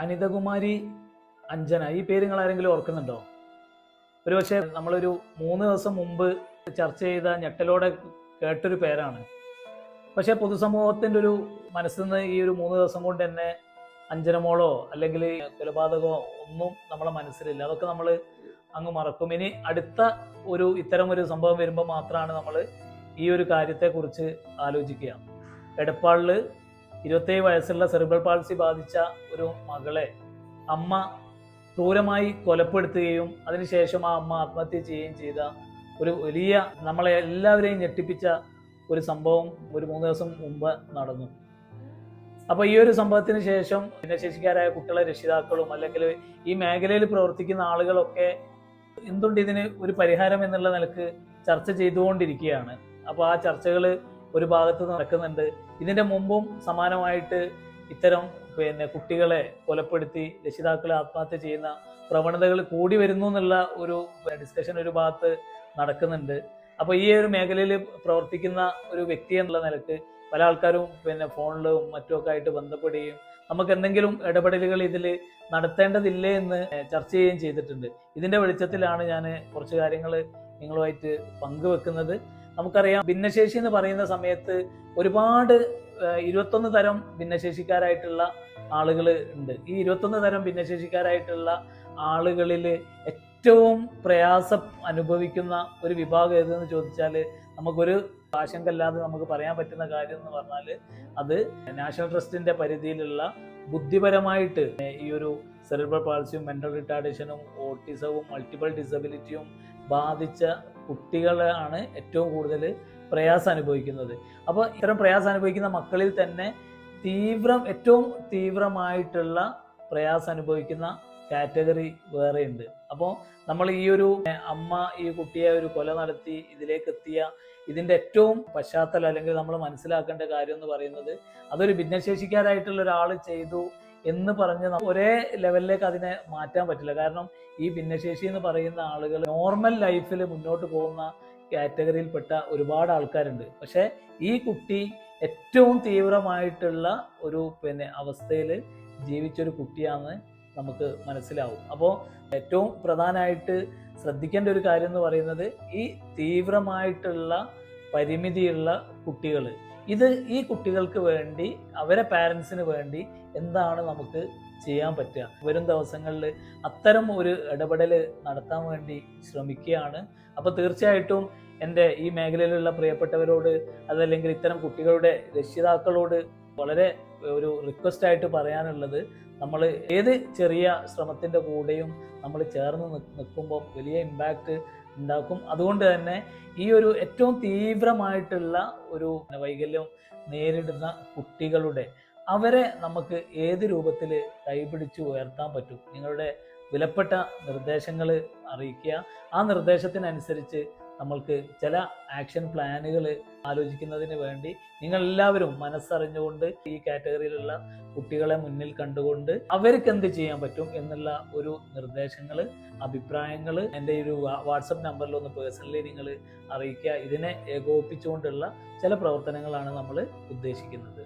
അനിതകുമാരി അഞ്ജന ഈ പേര് നിങ്ങൾ ആരെങ്കിലും ഓർക്കുന്നുണ്ടോ? ഒരു പക്ഷേ നമ്മളൊരു മൂന്ന് ദിവസം മുമ്പ് ചർച്ച ചെയ്ത ഞെട്ടലോടെ കേട്ടൊരു പേരാണ്. പക്ഷേ പൊതുസമൂഹത്തിന്റെ ഒരു മനസ്സിൽ നിന്ന് ഈ ഒരു മൂന്ന് ദിവസം കൊണ്ട് തന്നെ അഞ്ജനമോളോ അല്ലെങ്കിൽ കൊലപാതകമോ ഒന്നും നമ്മളെ മനസ്സിലില്ല. അതൊക്കെ നമ്മൾ അങ്ങ് മറക്കും. ഇനി അടുത്ത ഒരു ഇത്തരം ഒരു സംഭവം വരുമ്പോൾ മാത്രമാണ് നമ്മൾ ഈ ഒരു കാര്യത്തെക്കുറിച്ച് ആലോചിക്കുക. എടപ്പാളിൽ ഇരുപത്തേഴ് വയസ്സുള്ള സെറിബ്രൽ പാൾസി ബാധിച്ച ഒരു മകളെ അമ്മ ക്രൂരമായി കൊലപ്പെടുത്തുകയും അതിനുശേഷം ആ അമ്മ ആത്മഹത്യ ചെയ്യുകയും ചെയ്ത ഒരു വലിയ നമ്മളെ എല്ലാവരെയും ഞെട്ടിപ്പിച്ച ഒരു സംഭവം ഒരു മൂന്ന് ദിവസം മുമ്പ് നടന്നു. അപ്പോൾ ഈ ഒരു സംഭവത്തിന് ശേഷം ഭിന്നശേഷിക്കാരായ കുട്ടികളെ രക്ഷിതാക്കളും അല്ലെങ്കിൽ ഈ മേഖലയിൽ പ്രവർത്തിക്കുന്ന ആളുകളൊക്കെ എന്തുകൊണ്ട് ഇതിന് ഒരു പരിഹാരം എന്നുള്ള നിലയ്ക്ക് ചർച്ച ചെയ്തുകൊണ്ടിരിക്കുകയാണ്. അപ്പോൾ ആ ചർച്ചകൾ ഒരു ഭാഗത്ത് നടക്കുന്നുണ്ട്. ഇതിന്റെ മുമ്പും സമാനമായിട്ട് ഇത്തരം പിന്നെ കുട്ടികളെ കൊലപ്പെടുത്തി രക്ഷിതാക്കളെ ആത്മഹത്യ ചെയ്യുന്ന പ്രവണതകൾ കൂടി വരുന്നു എന്നുള്ള ഒരു ഡിസ്കഷൻ ഒരു ഭാഗത്ത് നടക്കുന്നുണ്ട്. അപ്പോൾ ഈ ഒരു മേഖലയിൽ പ്രവർത്തിക്കുന്ന ഒരു വ്യക്തി എന്നുള്ള നിലയ്ക്ക് പല ആൾക്കാരും പിന്നെ ഫോണിലും മറ്റുമൊക്കെ ആയിട്ട് ബന്ധപ്പെടുകയും നമുക്ക് എന്തെങ്കിലും ഇടപെടലുകൾ ഇതിൽ നടത്തേണ്ടതില്ലേ എന്ന് ചർച്ച ചെയ്യുകയും ചെയ്തിട്ടുണ്ട്. ഇതിന്റെ വെളിച്ചത്തിലാണ് ഞാൻ കുറച്ച് കാര്യങ്ങൾ നിങ്ങളുമായിട്ട് പങ്കുവെക്കുന്നത്. നമുക്കറിയാം ഭിന്നശേഷി എന്ന് പറയുന്ന സമയത്ത് ഒരുപാട് ഇരുപത്തൊന്ന് തരം ഭിന്നശേഷിക്കാരായിട്ടുള്ള ആളുകൾ ഉണ്ട്. ഈ ഇരുപത്തൊന്ന് തരം ഭിന്നശേഷിക്കാരായിട്ടുള്ള ആളുകളിൽ ഏറ്റവും പ്രയാസം അനുഭവിക്കുന്ന ഒരു വിഭാഗം ഏതെന്ന് ചോദിച്ചാൽ നമുക്കൊരു ആശങ്കല്ലാതെ നമുക്ക് പറയാൻ പറ്റുന്ന കാര്യം എന്ന് പറഞ്ഞാൽ അത് നാഷണൽ ട്രസ്റ്റിന്റെ പരിധിയിലുള്ള ബുദ്ധിപരമായിട്ട് ഈ ഒരു സെറിബ്രൽ പാൾസിയും മെന്റൽ റിട്ടാർഡേഷനും ഓട്ടിസവും മൾട്ടിപ്പിൾ ഡിസബിലിറ്റിയും ബാധിച്ച കുട്ടികളാണ് ഏറ്റവും കൂടുതൽ പ്രയാസം അനുഭവിക്കുന്നത്. അപ്പോൾ ഇത്തരം പ്രയാസം അനുഭവിക്കുന്ന മക്കളിൽ തന്നെ തീവ്രം ഏറ്റവും തീവ്രമായിട്ടുള്ള പ്രയാസം അനുഭവിക്കുന്ന കാറ്റഗറി വേറെയുണ്ട് അപ്പോൾ നമ്മൾ ഈ ഒരു അമ്മ ഈ കുട്ടിയെ ഒരു കൊല നടത്തി ഇതിലേക്ക് എത്തിയ ഇതിന്റെ ഏറ്റവും പശ്ചാത്തലം അല്ലെങ്കിൽ നമ്മൾ മനസ്സിലാക്കേണ്ട കാര്യം എന്ന് പറയുന്നത് അതൊരു ഭിന്നശേഷിക്കാരായിട്ടുള്ള ഒരാൾ ചെയ്തു എന്ന് പറഞ്ഞ് ഒരേ ലെവലിലേക്ക് അതിനെ മാറ്റാൻ പറ്റില്ല. കാരണം ഈ ഭിന്നശേഷി എന്ന് പറയുന്ന ആളുകൾ നോർമൽ ലൈഫിൽ മുന്നോട്ട് പോകുന്ന കാറ്റഗറിയിൽപ്പെട്ട ഒരുപാട് ആൾക്കാരുണ്ട്. പക്ഷേ ഈ കുട്ടി ഏറ്റവും തീവ്രമായിട്ടുള്ള ഒരു പിന്നെ അവസ്ഥയിൽ ജീവിച്ചൊരു കുട്ടിയാണെന്ന് നമുക്ക് മനസ്സിലാവും. അപ്പോൾ ഏറ്റവും പ്രധാനമായിട്ട് ശ്രദ്ധിക്കേണ്ട ഒരു കാര്യം എന്ന് പറയുന്നത് ഈ തീവ്രമായിട്ടുള്ള പരിമിതിയുള്ള കുട്ടികൾ. ഇത് ഈ കുട്ടികൾക്ക് വേണ്ടി അവരെ പാരൻസിന് വേണ്ടി എന്താണ് നമുക്ക് ചെയ്യാൻ പറ്റുക? വരും ദിവസങ്ങളിൽ അത്തരം ഒരു ഇടപെടൽ നടത്താൻ വേണ്ടി ശ്രമിക്കുകയാണ്. അപ്പോൾ തീർച്ചയായിട്ടും എന്റെ ഈ മേഖലയിലുള്ള പ്രിയപ്പെട്ടവരോട് അതല്ലെങ്കിൽ ഇത്തരം കുട്ടികളുടെ രക്ഷിതാക്കളോട് വളരെ ഒരു റിക്വസ്റ്റ് ആയിട്ട് പറയാനുള്ളത് നമ്മൾ ഏത് ചെറിയ ശ്രമത്തിന്റെ കൂടെയും നമ്മൾ ചേർന്ന് നിൽക്കുമ്പോൾ വലിയ ഇമ്പാക്റ്റ് ഉണ്ടാക്കും. അതുകൊണ്ട് തന്നെ ഈ ഒരു ഏറ്റവും തീവ്രമായിട്ടുള്ള ഒരു വൈകല്യം നേരിടുന്ന കുട്ടികളുടെ അവരെ നമുക്ക് ഏത് രൂപത്തിൽ കൈപിടിച്ച് ഉയർത്താൻ പറ്റും? നിങ്ങളുടെ വിലപ്പെട്ട നിർദ്ദേശങ്ങൾ അറിയിക്കുക. ആ നിർദ്ദേശത്തിനനുസരിച്ച് നമ്മൾക്ക് ചില ആക്ഷൻ പ്ലാനുകൾ ആലോചിക്കുന്നതിന് വേണ്ടി നിങ്ങൾ എല്ലാവരും മനസ്സറിഞ്ഞുകൊണ്ട് ഈ കാറ്റഗറിയിലുള്ള കുട്ടികളെ മുന്നിൽ കണ്ടുകൊണ്ട് അവർക്ക് എന്ത് ചെയ്യാൻ പറ്റും എന്നുള്ള ഒരു നിർദ്ദേശങ്ങൾ അഭിപ്രായങ്ങൾ എന്റെ ഒരു വാട്സപ്പ് നമ്പറിൽ ഒന്ന് പേഴ്സണലി നിങ്ങൾ അറിയിക്കുക. ഇതിനെ ഏകോപിപ്പിച്ചുകൊണ്ടുള്ള ചില പ്രവർത്തനങ്ങളാണ് നമ്മൾ ഉദ്ദേശിക്കുന്നത്.